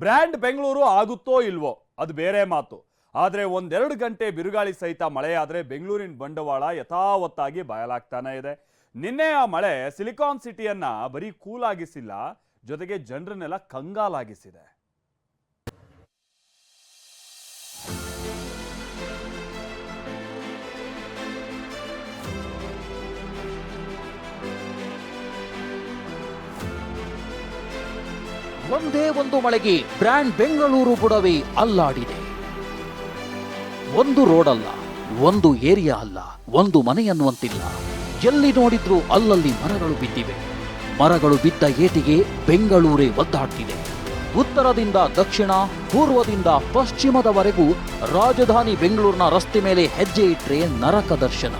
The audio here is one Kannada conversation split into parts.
ಬ್ರ್ಯಾಂಡ್ ಬೆಂಗಳೂರು ಆಗುತ್ತೋ ಇಲ್ವೋ, ಅದು ಬೇರೆ ಮಾತು. ಆದರೆ ಒಂದೆರಡು ಗಂಟೆ ಬಿರುಗಾಳಿ ಸಹಿತ ಮಳೆಯಾದರೆ ಬೆಂಗಳೂರಿನ ಬಂಡವಾಳ ಯಥಾವತ್ತಾಗಿ ಬಯಲಾಗ್ತಾನೆ ಇದೆ. ನಿನ್ನೆ ಆ ಮಳೆ ಸಿಲಿಕಾನ್ ಸಿಟಿಯನ್ನ ಬರೀ ಕೂಲಾಗಿಸಿಲ್ಲ, ಜೊತೆಗೆ ಜನರನ್ನೆಲ್ಲ ಕಂಗಾಲಾಗಿಸಿದೆ. ಒಂದೇ ಒಂದು ಮಳೆಗೆ ಬ್ರ್ಯಾಂಡ್ ಬೆಂಗಳೂರು ಬುಡವಿ ಅಲ್ಲಾಡಿದೆ. ಒಂದು ರೋಡ್ ಅಲ್ಲ ಒಂದು ಏರಿಯಾ ಅಲ್ಲ, ಒಂದು ಮನೆ ಅನ್ನುವಂತಿಲ್ಲ. ಎಲ್ಲಿ ನೋಡಿದ್ರು ಅಲ್ಲಲ್ಲಿ ಮರಗಳು ಬಿದ್ದಿವೆ. ಮರಗಳು ಬಿದ್ದ ಏಟಿಗೆ ಬೆಂಗಳೂರೇ ಒದ್ದಾಡ್ತಿದೆ. ಉತ್ತರದಿಂದ ದಕ್ಷಿಣ, ಪೂರ್ವದಿಂದ ಪಶ್ಚಿಮದವರೆಗೂ ರಾಜಧಾನಿ ಬೆಂಗಳೂರಿನ ರಸ್ತೆ ಮೇಲೆ ಹೆಜ್ಜೆ ಇಟ್ಟರೆ ನರಕ ದರ್ಶನ.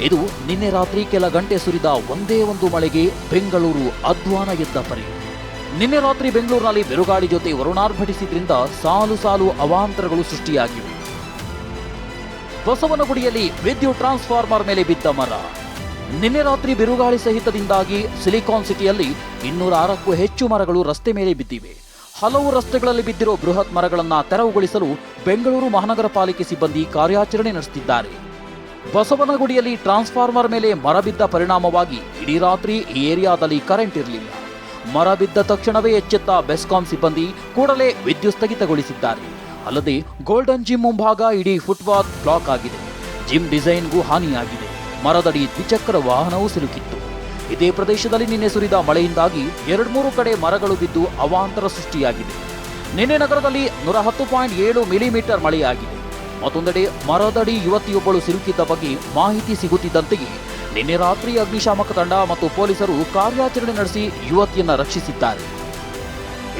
ಇದು ನಿನ್ನೆ ರಾತ್ರಿ ಕೆಲ ಗಂಟೆ ಸುರಿದ ಒಂದೇ ಒಂದು ಮಳೆಗೆ ಬೆಂಗಳೂರು ಅಧ್ವಾನ ಎದ್ದ ಪರಿ. ನಿನ್ನೆ ರಾತ್ರಿ ಬೆಂಗಳೂರಿನಲ್ಲಿ ಬಿರುಗಾಳಿ ಜೊತೆ ವರುಣಾರ್ಭಟಿಸಿದ್ರಿಂದ ಸಾಲು ಸಾಲು ಅವಾಂತರಗಳು ಸೃಷ್ಟಿಯಾಗಿವೆ. ಬಸವನಗುಡಿಯಲ್ಲಿ ವಿದ್ಯುತ್ ಟ್ರಾನ್ಸ್ಫಾರ್ಮರ್ ಮೇಲೆ ಬಿದ್ದ ಮರ. ನಿನ್ನೆ ರಾತ್ರಿ ಬಿರುಗಾಳಿ ಸಹಿತದಿಂದಾಗಿ ಸಿಲಿಕಾನ್ ಸಿಟಿಯಲ್ಲಿ ಇನ್ನೂರ ಆರಕ್ಕೂ ಹೆಚ್ಚು ಮರಗಳು ರಸ್ತೆ ಮೇಲೆ ಬಿದ್ದಿವೆ. ಹಲವು ರಸ್ತೆಗಳಲ್ಲಿ ಬಿದ್ದಿರೋ ಬೃಹತ್ ಮರಗಳನ್ನು ತೆರವುಗೊಳಿಸಲು ಬೆಂಗಳೂರು ಮಹಾನಗರ ಪಾಲಿಕೆ ಸಿಬ್ಬಂದಿ ಕಾರ್ಯಾಚರಣೆ ನಡೆಸುತ್ತಿದ್ದಾರೆ. ಬಸವನಗುಡಿಯಲ್ಲಿ ಟ್ರಾನ್ಸ್ಫಾರ್ಮರ್ ಮೇಲೆ ಮರ ಬಿದ್ದ ಪರಿಣಾಮವಾಗಿ ಇಡೀ ರಾತ್ರಿ ಈ ಏರಿಯಾದಲ್ಲಿ ಕರೆಂಟ್ ಇರಲಿಲ್ಲ. ಮರ ಬಿದ್ದ ತಕ್ಷಣವೇ ಎಚ್ಚೆತ್ತ ಬೆಸ್ಕಾಂ ಸಿಬ್ಬಂದಿ ಕೂಡಲೇ ವಿದ್ಯುತ್ ಸ್ಥಗಿತಗೊಳಿಸಿದ್ದಾರೆ. ಅಲ್ಲದೆ ಗೋಲ್ಡನ್ ಜಿಮ್ ಮುಂಭಾಗ ಇಡೀ ಫುಟ್ಪಾತ್ ಬ್ಲಾಕ್ ಆಗಿದೆ. ಜಿಮ್ ಡಿಸೈನ್ಗೂ ಹಾನಿಯಾಗಿದೆ. ಮರದಡಿ ದ್ವಿಚಕ್ರ ವಾಹನವೂ ಸಿಲುಕಿತ್ತು. ಇದೇ ಪ್ರದೇಶದಲ್ಲಿ ನಿನ್ನೆ ಸುರಿದ ಮಳೆಯಿಂದಾಗಿ ಎರಡ್ಮೂರು ಕಡೆ ಮರಗಳು ಬಿದ್ದು ಅವಾಂತರ ಸೃಷ್ಟಿಯಾಗಿದೆ. ನಿನ್ನೆ ನಗರದಲ್ಲಿ ನೂರ ಹತ್ತು ಪಾಯಿಂಟ್ ಏಳು ಮಿಲಿಮೀಟರ್ ಮಳೆಯಾಗಿದೆ. ಮತ್ತೊಂದೆಡೆ ಮರದಡಿ ಯುವತಿಯೊಬ್ಬಳು ಸಿಲುಕಿದ್ದ ಬಗ್ಗೆ ಮಾಹಿತಿ ಸಿಗುತ್ತಿದ್ದಂತೆಯೇ ನಿನ್ನೆ ರಾತ್ರಿ ಅಗ್ನಿಶಾಮಕ ತಂಡ ಮತ್ತು ಪೊಲೀಸರು ಕಾರ್ಯಾಚರಣೆ ನಡೆಸಿ ಯುವತಿಯನ್ನ ರಕ್ಷಿಸಿದ್ದಾರೆ.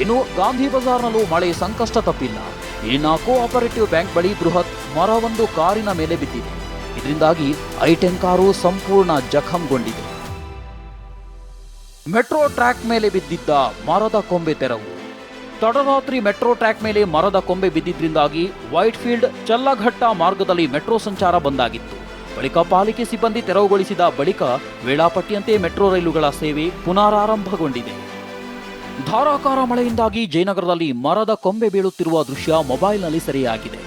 ಇನ್ನು ಗಾಂಧಿ ಬಜಾರ್ನಲ್ಲೂ ಮಳೆ ಸಂಕಷ್ಟ ತಪ್ಪಿಲ್ಲ. ಇಲ್ಲಿನ ಕೋಆಪರೇಟಿವ್ ಬ್ಯಾಂಕ್ ಬಳಿ ಬೃಹತ್ ಮರವೊಂದು ಕಾರಿನ ಮೇಲೆ ಬಿದ್ದಿದೆ. ಇದರಿಂದಾಗಿ ಐಟೆನ್ ಕಾರು ಸಂಪೂರ್ಣ ಜಖಂಗೊಂಡಿದೆ. ಮೆಟ್ರೋ ಟ್ರ್ಯಾಕ್ ಮೇಲೆ ಬಿದ್ದಿದ್ದ ಮರದ ಕೊಂಬೆ ತೆರವು. ತಡರಾತ್ರಿ ಮೆಟ್ರೋ ಟ್ರ್ಯಾಕ್ ಮೇಲೆ ಮರದ ಕೊಂಬೆ ಬಿದ್ದಿದ್ರಿಂದಾಗಿ ವೈಟ್ಫೀಲ್ಡ್ ಚಲ್ಲಘಟ್ಟ ಮಾರ್ಗದಲ್ಲಿ ಮೆಟ್ರೋ ಸಂಚಾರ ಬಂದಾಗಿತ್ತು ಬಳಿಕ ಪಾಲಿಕೆ ಸಿಬ್ಬಂದಿ ತೆರವುಗೊಳಿಸಿದ ಬಳಿಕ ವೇಳಾಪಟ್ಟಿಯಂತೆ ಮೆಟ್ರೋ ರೈಲುಗಳ ಸೇವೆ ಪುನರಾರಂಭಗೊಂಡಿದೆ. ಧಾರಾಕಾರ ಮಳೆಯಿಂದಾಗಿ ಜಯನಗರದಲ್ಲಿ ಮರದ ಕೊಂಬೆ ಬೀಳುತ್ತಿರುವ ದೃಶ್ಯ ಮೊಬೈಲ್ನಲ್ಲಿ ಸೆರೆಯಾಗಿದೆ.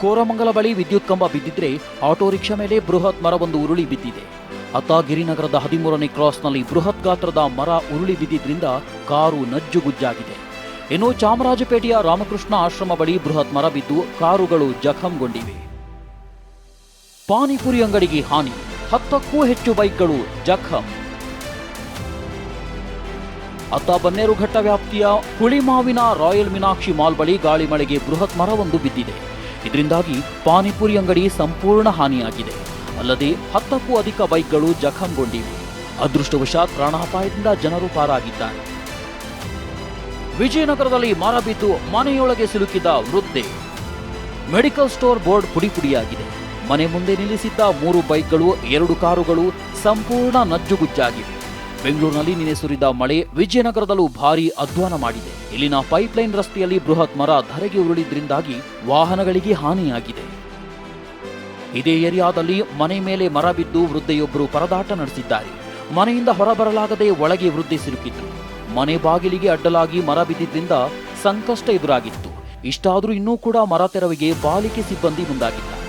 ಕೋರಮಂಗಲ ಬಳಿ ವಿದ್ಯುತ್ ಕಂಬ ಬಿದ್ದಿದ್ರೆ ಆಟೋ ರಿಕ್ಷಾ ಮೇಲೆ ಬೃಹತ್ ಮರವೊಂದು ಉರುಳಿ ಬಿದ್ದಿದೆ. ಅತ್ತ ಗಿರಿನಗರದ ಹದಿಮೂರನೇ ಕ್ರಾಸ್ನಲ್ಲಿ ಬೃಹತ್ ಗಾತ್ರದ ಮರ ಉರುಳಿ ಬಿದ್ದಿದ್ರಿಂದ ಕಾರು ನಜ್ಜುಗುಜ್ಜಾಗಿದೆ. ಇನ್ನು ಚಾಮರಾಜಪೇಟೆಯ ರಾಮಕೃಷ್ಣ ಆಶ್ರಮ ಬಳಿ ಬೃಹತ್ ಮರ ಬಿದ್ದು ಕಾರುಗಳು ಜಖಂಗೊಂಡಿವೆ. ಪಾನಿಪುರಿ ಅಂಗಡಿಗೆ ಹಾನಿ. ಹತ್ತಕ್ಕೂ ಹೆಚ್ಚು ಬೈಕ್ಗಳು ಜಖಂ. ಅತ್ತ ಬನ್ನೇರುಘಟ್ಟ ವ್ಯಾಪ್ತಿಯ ಹುಳಿಮಾವಿನ ರಾಯಲ್ ಮೀನಾಕ್ಷಿ ಮಾಲ್ ಬಳಿ ಗಾಳಿ ಮಳೆಗೆ ಬೃಹತ್ ಮರವೊಂದು ಬಿದ್ದಿದೆ. ಇದರಿಂದಾಗಿ ಪಾನಿಪುರಿ ಅಂಗಡಿ ಸಂಪೂರ್ಣ ಹಾನಿಯಾಗಿದೆ. ಅಲ್ಲದೆ ಹತ್ತಕ್ಕೂ ಅಧಿಕ ಬೈಕ್ಗಳು ಜಖಂಗೊಂಡಿವೆ. ಅದೃಷ್ಟವಶಾತ್ ಪ್ರಾಣಾಪಾಯದಿಂದ ಜನರು ಪಾರಾಗಿದ್ದಾರೆ. ವಿಜಯನಗರದಲ್ಲಿ ಮರ ಬಿದ್ದು ಮನೆಯೊಳಗೆ ಸಿಲುಕಿದ ವೃದ್ಧೆ. ಮೆಡಿಕಲ್ ಸ್ಟೋರ್ ಬೋರ್ಡ್ ಪುಡಿಪುಡಿಯಾಗಿದೆ ಮನೆ ಮುಂದೆ ನಿಲ್ಲಿಸಿದ್ದ ಮೂರು ಬೈಕ್ಗಳು, ಎರಡು ಕಾರುಗಳು ಸಂಪೂರ್ಣ ನಜ್ಜುಗುಜ್ಜಾಗಿವೆ ಬೆಂಗಳೂರಿನಲ್ಲಿ ನಿನ್ನೆ ಸುರಿದ ಮಳೆ ವಿಜಯನಗರದಲ್ಲೂ ಭಾರೀ ಅಧ್ವಾನ ಮಾಡಿದೆ. ಇಲ್ಲಿನ ಪೈಪ್ಲೈನ್ ರಸ್ತೆಯಲ್ಲಿ ಬೃಹತ್ ಮರ ಧರೆಗೆ ಉರುಳಿದ್ರಿಂದಾಗಿ ವಾಹನಗಳಿಗೆ ಹಾನಿಯಾಗಿದೆ. ಇದೇ ಏರಿಯಾದಲ್ಲಿ ಮನೆ ಮೇಲೆ ಮರ ಬಿದ್ದು ವೃದ್ಧೆಯೊಬ್ಬರು ಪರದಾಟ ನಡೆಸಿದ್ದಾರೆ. ಮನೆಯಿಂದ ಹೊರಬರಲಾಗದೆ ಒಳಗೆ ವೃದ್ಧೆ ಸಿಲುಕಿದ್ರು. ಮನೆ ಬಾಗಿಲಿಗೆ ಅಡ್ಡಲಾಗಿ ಮರ ಬಿದ್ದಿದ್ದರಿಂದ ಸಂಕಷ್ಟ ಎದುರಾಗಿತ್ತು. ಇಷ್ಟಾದರೂ ಇನ್ನೂ ಕೂಡ ಮರ ತೆರವಿಗೆ ಪಾಲಿಕೆ ಸಿಬ್ಬಂದಿ ಮುಂದಾಗಿದ್ದಾರೆ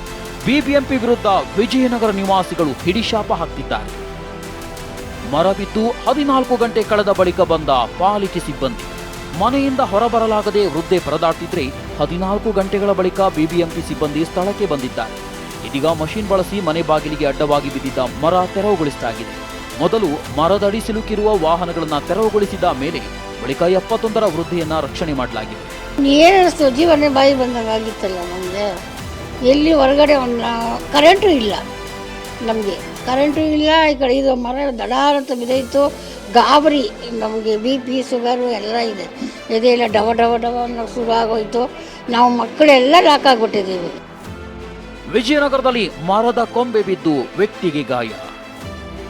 ಬಿಬಿಎಂಪಿ ವಿರುದ್ಧ ವಿಜಯನಗರ ನಿವಾಸಿಗಳು ಹಿಡಿಶಾಪ ಹಾಕ್ತಿದ್ದಾರೆ. ಮರಬಿದ್ದು ಹದಿನಾಲ್ಕು ಗಂಟೆ ಕಳೆದ ಬಳಿಕ ಬಂದ ಪಾಲಿಕೆ ಸಿಬ್ಬಂದಿ. ಮನೆಯಿಂದ ಹೊರಬರಲಾಗದೆ ವೃದ್ಧೆ ಪರದಾಡ್ತಿದ್ರೆ ಹದಿನಾಲ್ಕು ಗಂಟೆಗಳ ಬಳಿಕ ಬಿಬಿಎಂಪಿ ಸಿಬ್ಬಂದಿ ಸ್ಥಳಕ್ಕೆ ಬಂದಿದ್ದಾರೆ. ಇದೀಗ ಮಷಿನ್ ಬಳಸಿ ಮನೆ ಬಾಗಿಲಿಗೆ ಅಡ್ಡವಾಗಿ ಬಿದ್ದಿದ್ದ ಮರ ತೆರವುಗೊಳಿಸಲಾಗಿದೆ. ಮೊದಲು ಮರದಡಿ ಸಿಲುಕಿರುವ ವಾಹನಗಳನ್ನು ತೆರವುಗೊಳಿಸಿದ ಮೇಲೆ ಬಳಿಕ ಎಪ್ಪತ್ತೊಂದರ ವೃದ್ಧೆಯನ್ನ ರಕ್ಷಣೆ ಮಾಡಲಾಗಿದೆ. ಎಲ್ಲಿ ಹೊರಗಡೆ ಒಂದು ಕರೆಂಟು ಇಲ್ಲ ನಮಗೆ. ಕರೆಂಟು ಇಲ್ಲ, ಈ ಕಡೆ ಇದು ಮರ ದಡಾರ್ ಅಂತ ಬಿದ್ದೈತು ಗಾಬರಿ, ನಮಗೆ ಬಿ ಪಿ ಶುಗರು ಎಲ್ಲ ಇದೆ. ಎದೆಯೆಲ್ಲ ಡವ ಡವ ಡವ ಅನ್ನೋ ಶುರು ಆಗೋಯ್ತು. ನಾವು ಮಕ್ಕಳೆಲ್ಲ ಲಾಕ್ ಆಗಿಬಿಟ್ಟಿದ್ದೀವಿ. ವಿಜಯನಗರದಲ್ಲಿ ಮರದ ಕೊಂಬೆ ಬಿದ್ದು ವ್ಯಕ್ತಿಗೆ ಗಾಯ.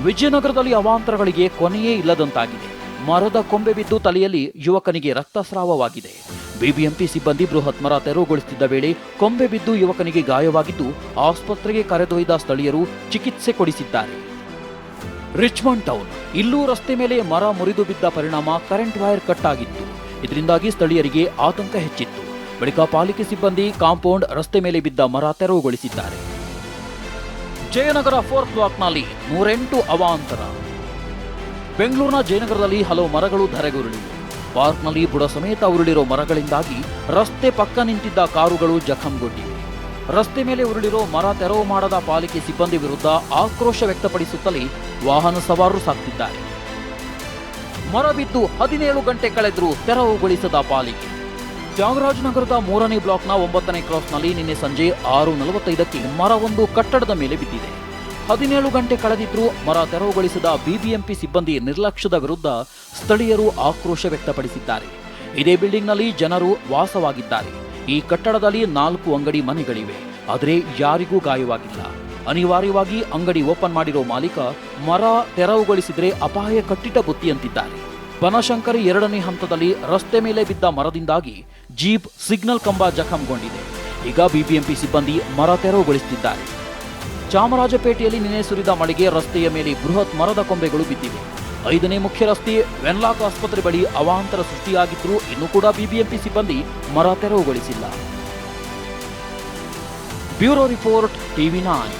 ವಿಜಯನಗರದಲ್ಲಿ ಅವಾಂತರಗಳಿಗೆ ಕೊನೆಯೇ ಇಲ್ಲದಂತಾಗಿದೆ. ಮರದ ಕೊಂಬೆ ಬಿದ್ದು ತಲೆಯಲ್ಲಿ ಯುವಕನಿಗೆ ರಕ್ತಸ್ರಾವವಾಗಿದೆ. ಬಿಬಿಎಂಪಿ ಸಿಬ್ಬಂದಿ ಬೃಹತ್ ಮರ ತೆರವುಗೊಳಿಸುತ್ತಿದ್ದ ವೇಳೆ ಕೊಂಬೆ ಬಿದ್ದು ಯುವಕನಿಗೆ ಗಾಯವಾಗಿದ್ದು ಆಸ್ಪತ್ರೆಗೆ ಕರೆದೊಯ್ದ ಸ್ಥಳೀಯರು ಚಿಕಿತ್ಸೆ ಕೊಡಿಸಿದ್ದಾರೆ. ರಿಚ್ಮಂಡ್ ಟೌನ್, ಇಲ್ಲೂ ರಸ್ತೆ ಮೇಲೆ ಮರ ಮುರಿದು ಬಿದ್ದ ಪರಿಣಾಮ ಕರೆಂಟ್ ವೈರ್ ಕಟ್ ಆಗಿತ್ತು ಇದರಿಂದಾಗಿ ಸ್ಥಳೀಯರಿಗೆ ಆತಂಕ ಹೆಚ್ಚಿತ್ತು. ಬಳಿಕ ಪಾಲಿಕೆ ಸಿಬ್ಬಂದಿ ಕಾಂಪೌಂಡ್ ರಸ್ತೆ ಮೇಲೆ ಬಿದ್ದ ಮರ ತೆರವುಗೊಳಿಸಿದ್ದಾರೆ. ಜಯನಗರ ಫೋರ್ತ್ ಬ್ಲಾಕ್ನಲ್ಲಿ ನೂರೆಂಟು ಅವಾಂತರ. ಬೆಂಗಳೂರಿನ ಜಯನಗರದಲ್ಲಿ ಹಲವು ಮರಗಳು ಧರೆಗುರುಳಿವೆ. ಪಾರ್ಕ್ನಲ್ಲಿ ಬುಡ ಸಮೇತ ಉರುಳಿರೋ ಮರಗಳಿಂದಾಗಿ ರಸ್ತೆ ಪಕ್ಕ ನಿಂತಿದ್ದ ಕಾರುಗಳು ಜಖಂಗೊಂಡಿವೆ ರಸ್ತೆ ಮೇಲೆ ಉರುಳಿರೋ ಮರ ತೆರವು ಮಾಡದ ಪಾಲಿಕೆ ಸಿಬ್ಬಂದಿ ವಿರುದ್ಧ ಆಕ್ರೋಶ ವ್ಯಕ್ತಪಡಿಸುತ್ತಲೇ ವಾಹನ ಸವಾರರು ಸಾಕ್ತಿದ್ದಾರೆ ಮರ ಬಿದ್ದು ಹದಿನೇಳು ಗಂಟೆ ಕಳೆದರೂ ತೆರವುಗೊಳಿಸದ ಪಾಲಿಕೆ. ತ್ಯಾಗರಾಜನಗರದ ಮೂರನೇ ಬ್ಲಾಕ್ನ ಒಂಬತ್ತನೇ ಕ್ರಾಸ್ನಲ್ಲಿ ನಿನ್ನೆ ಸಂಜೆ ಆರು ನಲವತ್ತೈದಕ್ಕೆ ಮರವೊಂದು ಕಟ್ಟಡದ ಮೇಲೆ ಬಿದ್ದಿದೆ. ಹದಿನೇಳು ಗಂಟೆ ಕಳೆದಿದ್ರೂ ಮರ ತೆರವುಗೊಳಿಸಿದ ಬಿಬಿಎಂಪಿ ಸಿಬ್ಬಂದಿ ನಿರ್ಲಕ್ಷ್ಯದ ವಿರುದ್ಧ ಸ್ಥಳೀಯರು ಆಕ್ರೋಶ ವ್ಯಕ್ತಪಡಿಸಿದ್ದಾರೆ. ಇದೇ ಬಿಲ್ಡಿಂಗ್ನಲ್ಲಿ ಜನರು ವಾಸವಾಗಿದ್ದಾರೆ. ಈ ಕಟ್ಟಡದಲ್ಲಿ ನಾಲ್ಕು ಅಂಗಡಿ ಮನೆಗಳಿವೆ. ಆದರೆ ಯಾರಿಗೂ ಗಾಯವಾಗಿಲ್ಲ. ಅನಿವಾರ್ಯವಾಗಿ ಅಂಗಡಿ ಓಪನ್ ಮಾಡಿರೋ ಮಾಲೀಕ ಮರ ತೆರವುಗೊಳಿಸಿದ್ರೆ ಅಪಾಯ ಕಟ್ಟಿಟ ಬುತ್ತಿಯಂತಿದ್ದಾರೆ ಬನಶಂಕರಿ ಎರಡನೇ ಹಂತದಲ್ಲಿ ರಸ್ತೆ ಮೇಲೆ ಬಿದ್ದ ಮರದಿಂದಾಗಿ ಜೀಪ್ ಸಿಗ್ನಲ್ ಕಂಬ ಜಖಂಗೊಂಡಿದೆ. ಈಗ ಬಿಬಿಎಂಪಿ ಸಿಬ್ಬಂದಿ ಮರ ತೆರವುಗೊಳಿಸುತ್ತಿದ್ದಾರೆ ಚಾಮರಾಜಪೇಟೆಯಲ್ಲಿ ನಿನ್ನೆ ಸುರಿದ ಮಳೆಗೆ ರಸ್ತೆಯ ಮೇಲೆ ಬೃಹತ್ ಮರದ ಕೊಂಬೆಗಳು ಬಿದ್ದಿವೆ. ಐದನೇ ಮುಖ್ಯ ರಸ್ತೆ ವೆನ್ಲಾಕ್ ಆಸ್ಪತ್ರೆ ಬಳಿ ಅವಾಂತರ ಸೃಷ್ಟಿಯಾಗಿದ್ದರೂ ಇನ್ನೂ ಕೂಡ ಬಿಬಿಎಂಪಿ ಸಿಬ್ಬಂದಿ ಮರ ತೆರವುಗೊಳಿಸಿಲ್ಲ. Bureau report TV nine.